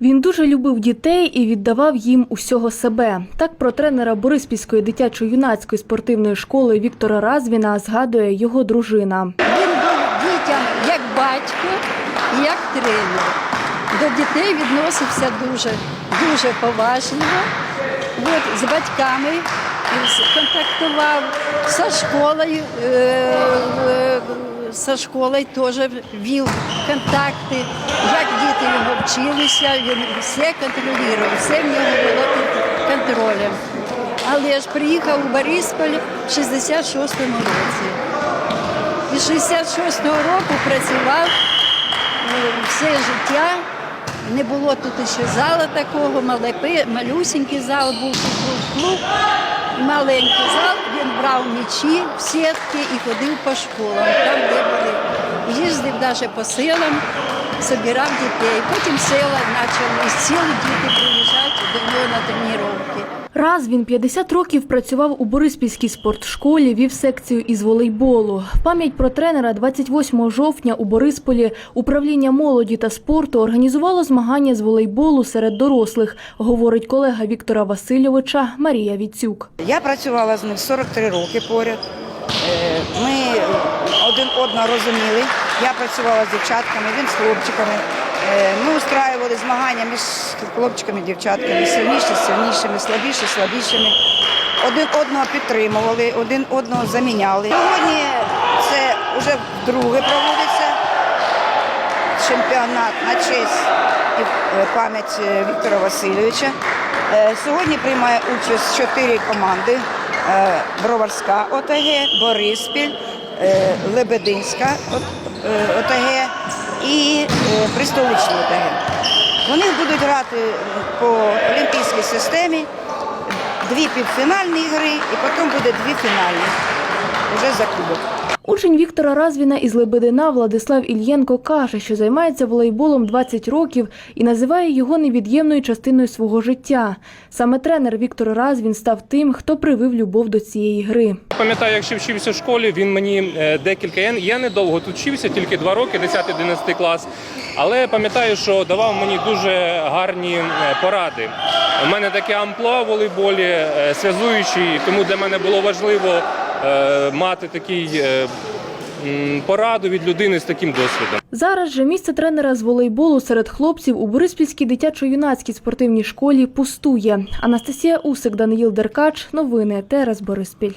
Він дуже любив дітей і віддавав їм усього себе. Так про тренера Бориспільської дитячо-юнацької спортивної школи Віктора Развіна згадує його дружина. Він був дітям як батько, як тренер. До дітей відносився дуже, дуже поважливо. От, з батьками контактував, зі школою, е, е, школою теж вів контакти, як діти його вчилися, він все контролював, все в нього було під контролем. Але ж приїхав у Борисполь в 66-му році. І 66-го року працював е, все життя. Не було тут ще зала такого, малепи- малюсінький зал був тут клуб, маленький зал. Він брав м'ячі в сітки і ходив по школам, там де були. Їздив навіть по селам, збирав дітей. Потім села почали, з сіл діти приїжджати до нього на тренування. Раз він 50 років працював у Бориспільській спортшколі, вів секцію із волейболу. В пам'ять про тренера 28 жовтня у Борисполі управління молоді та спорту організувало змагання з волейболу серед дорослих, говорить колега Віктора Васильовича Марія Віцюк. Я працювала з ним 43 роки поряд. Е, Ми один одного розуміли. Я працювала з дівчатками, він з хлопчиками. Е, Ми устраювали змагання між хлопчиками і дівчатками, сильніші сильнішими, слабіші слабішими. Один одного підтримували, один одного заміняли. Сьогодні це вже вдруге проводиться чемпіонат на честь і е, пам'ять е, Віктора Васильовича. Сьогодні приймає участь чотири команди: Броварська ОТГ, Бориспіль, Лебединська ОТГ і е, ОТГ. Вони будуть грати по олімпійській системі дві півфінальні гри, і потім буде дві фінальні вже за кубок. Учень Віктора Развіна із Лебедина Владислав Ільєнко каже, що займається волейболом 20 років і називає його невід'ємною частиною свого життя. Саме тренер Віктор Развін став тим, хто привив любов до цієї гри. Пам'ятаю, як ще вчився в школі, він мені е, декілька. Я, недовго тут вчився, тільки два роки, 10-11 клас. Але пам'ятаю, що давав мені дуже гарні е, поради. У мене таке амплуа волейболі, е, зв'язуючий, тому для мене було важливо е, мати такий е, пораду від людини з таким досвідом. Зараз же місце тренера з волейболу серед хлопців у Бориспільській дитячо-юнацькій спортивній школі пустує. Анастасія Усик, Даниїл Деркач. Новини ТРС Бориспіль.